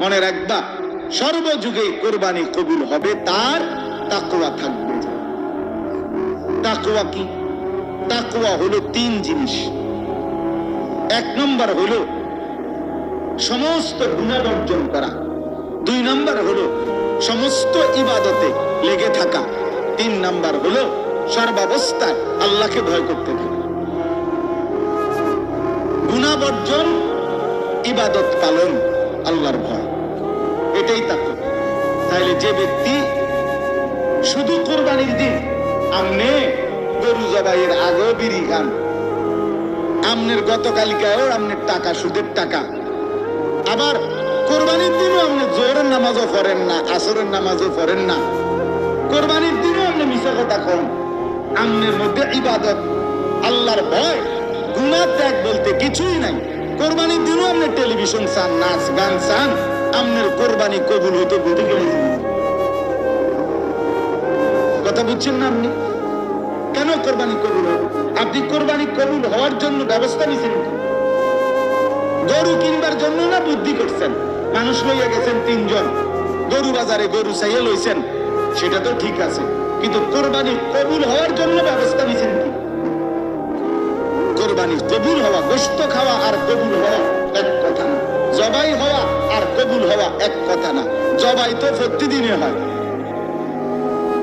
মনে রাখবা সর্বযুগে কোরবানি কবুল হবে, তার তাকওয়া থাকবে। তাকওয়া কি? তাকওয়া হলো তিন জিনিস। এক নম্বর হলো সমস্ত গুণাবর্জন করা। দুই নম্বর হলো সমস্ত ইবাদতে লেগে থাকা। তিন নাম্বার হলো সর্বাবস্থায় আল্লাহকে ভয় করতে থাকা। গুণাবর্জন ইবাদত পালন, আল্লাহর ভয়। এটাই তাকে তাহলে যে ব্যক্তি শুধু কোরবানির দিন আমনে গরু জবাইয়ের আগেও বিড়ি খান আমনের গতকালিকায়ও আমনের টাকা, সুদের টাকা, আবার কোরবানির দিনও আপনি জোরের নামাজও পড়েন না, আসরের নামাজও পড়েন না, কোরবানির দিনও আপনি মিশা কথা কন, আমনের মধ্যে ইবাদত, আল্লাহর ভয় গুণা ত্যাগ বলতে কিছুই নাই। কোরবানির দিনও আপনি টেলিভিশন চান, নাচ, গান চান আমনের কোরবানি কবুল হইতে বুঝে গেলে কথা বুঝছেন না আপনি? কেন কোরবানি কবুল হবে? আপনি কোরবানি কবুল হওয়ার জন্য ব্যবস্থা নিছেন গরু কিনবার জন্য না বুদ্ধি করছেন? মানুষ লইয়া গেছেন তিনজন। গরু বাজারে গরু চাইয়া লইছেন। সেটা তো ঠিক আছে। কিন্তু কোরবানি কবুল হওয়ার জন্য ব্যবস্থা নিছেন কি? কোরবানি কবুল হওয়া গোস্ত খাওয়া আর কবুল হওয়া জবাই হওয়া আর কবুল হওয়া এক কথা না। জবাই তো প্রতিদিনে হয়।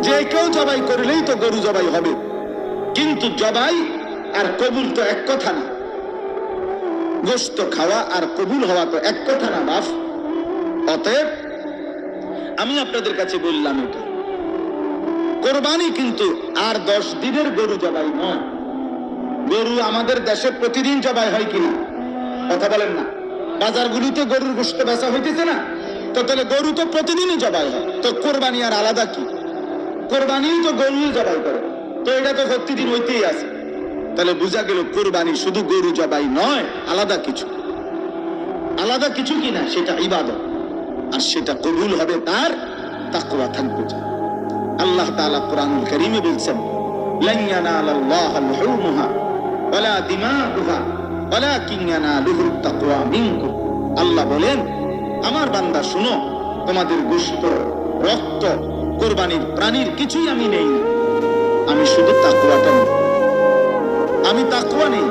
যে কেউ জবাই করলেই তো গরু জবাই হবে। কিন্তু জবাই আর কবুল তো এক কথা না। গোস্ত খাওয়া আর কবুল হওয়া তো এক কথা না বাপ অতএব আমি আপনাদের কাছে বললাম এটা। কোরবানি কিন্তু আর দশ দিনের গরু জবাই নয়। গরু আমাদের দেশে প্রতিদিন জবাই হয় কিনা? কথা বলেন না। বাজারগুলিতে গরুর গোস্ত বেচা হইতেছে না। তো তাহলে গরু তো প্রতিদিনই জবাই হয়। তো কোরবানি আর আলাদা কি? কোরবানি তো গরু জবাই করে। তো এটা তো প্রতিদিন হইতেই আছে। তাহলে বোঝা গেল কোরবানি শুধু গরু জবাই নয়, আলাদা কিছু। আলাদা কিছু কিনা সেটা ইবাদত। আর সেটা কবুল হবে তার তাকওয়া থাকবে আল্লাহ তাআলা কোরআনুল কারীমে বলছেন, লান ইয়ানালাল্লাহা লুহুমুহা, ওয়ালা দিমাগুহা, ওয়ালাকিন ইয়ানালুহুত তাকওয়া মিনকুম। আল্লাহ বলেন, আমার বান্দা, শুনো, তোমাদের গোশত, রক্ত, কোরবানির প্রাণীর কিছুই আমি নেই। আমি শুধু তাকওয়াটা নেই আমি তাকুয়া নেই।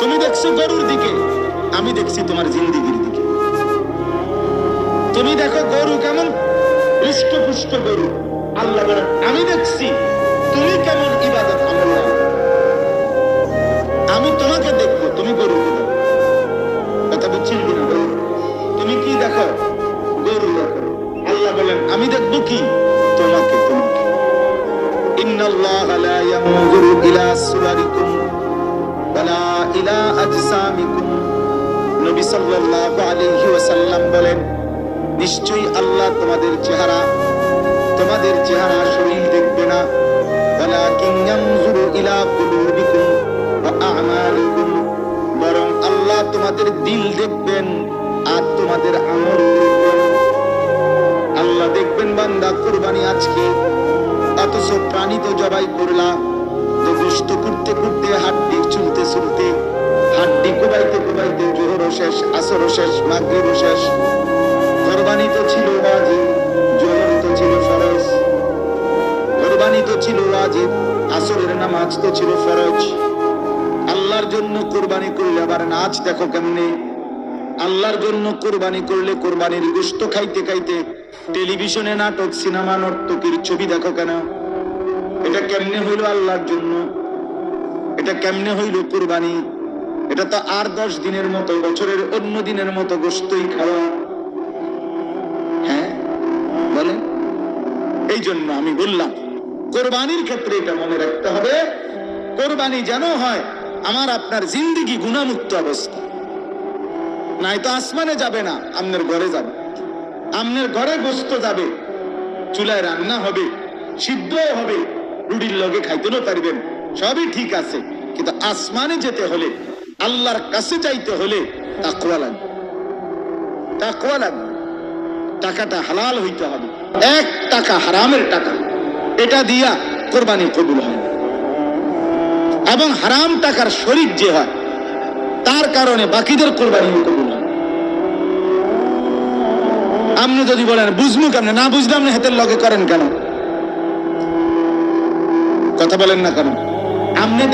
তুমি দেখছ গরুর দিকে, আমি দেখছি তোমার জিন্দিগির দিকে। তুমি দেখো গরু কেমন হৃষ্টপুষ্ট গরু। আল্লাহ বলেন, আমি দেখছি, তুমি কেমন ইবাদত। আমি তোমাকে দেখব, তুমি গরু লা ইয়ানজুরু ইলা সুওয়ারিকুম ওয়ালা ইলা আজসামিকুম নবী সাল্লাল্লাহু আলাইহি ওয়াসাল্লাম বলেন, নিশ্চয়ই আল্লাহ তোমাদের চেহারা তোমাদের চেহারা শরীর দেখবে না। ওয়ালাকিন ইয়ানজুরু ইলা কুলুবিকুম ওয়া আ'মালিকুম। বরং আল্লাহ তোমাদের দিল দেখবেন আর তোমাদের আমল আল্লাহ দেখবেন, বান্দা কুরবানি আজকে অথচ প্রাণী তো জবাই করলা। তো গোস্ত করতে করতে হাড্ডি চুলতে চুলতে, হাড্ডি কোবাইতে কোবাইতে জোহরও শেষ, আসরও শেষ, মাগরিবও শেষ। কোরবানি তো ছিল ওয়াজিব, জোহর তো ছিল ফরজ। কোরবানি তো ছিল ওয়াজিব, আসরের নামাজ তো ছিল ফরজ। আল্লাহর জন্য কোরবানি করলে আবার নাচ দেখো কেমনে? আল্লাহর জন্য কোরবানি করলে কোরবানির গোস্ত খাইতে খাইতে টেলিভিশনে নাটক, সিনেমা, নর্তকীর ছবি দেখো কেন? এটা কেমনে হইল আল্লাহর জন্য? এটা কেমনে হইল কোরবানি? এটা তো আর দশ দিনের মতো, বছরের অন্য দিনের মতো গোস্তই খাওয়া। হ্যাঁ? বলেন। এই জন্য আমি বললাম, কোরবানির ক্ষেত্রে এটা মনে রাখতে হবে, কোরবানি যেন হয়, আমার আপনার জিন্দিগি গুণামুক্ত অবস্থা। নাই তো আসমানে যাবে না আপনার ঘরে যাবে। আপনার ঘরে গোস্ত যাবে, চুলায় রান্না হবে সিদ্ধ হবে রুটির লগে খাইতেও পারবেন। সবই ঠিক আছে। কিন্তু আসমানে যেতে হলে, আল্লাহর কাছে যাইতে হলে তাকুয়া লাগবে। তাকুয়া লাগবে। টাকাটা হালাল হইতে হবে। এক টাকা হারামের টাকা। এটা দিয়া কোরবানি কবুল হয়। এবং হারাম টাকার শরিক যে হয়, তার কারণে বাকিদের কোরবানি কবুল হয়। আপনি যদি বলেন, বুঝমু কেমনে? না বুঝলে আপনি হাতের লগে করেন কেন? কথা বলেন না কেন? আপনি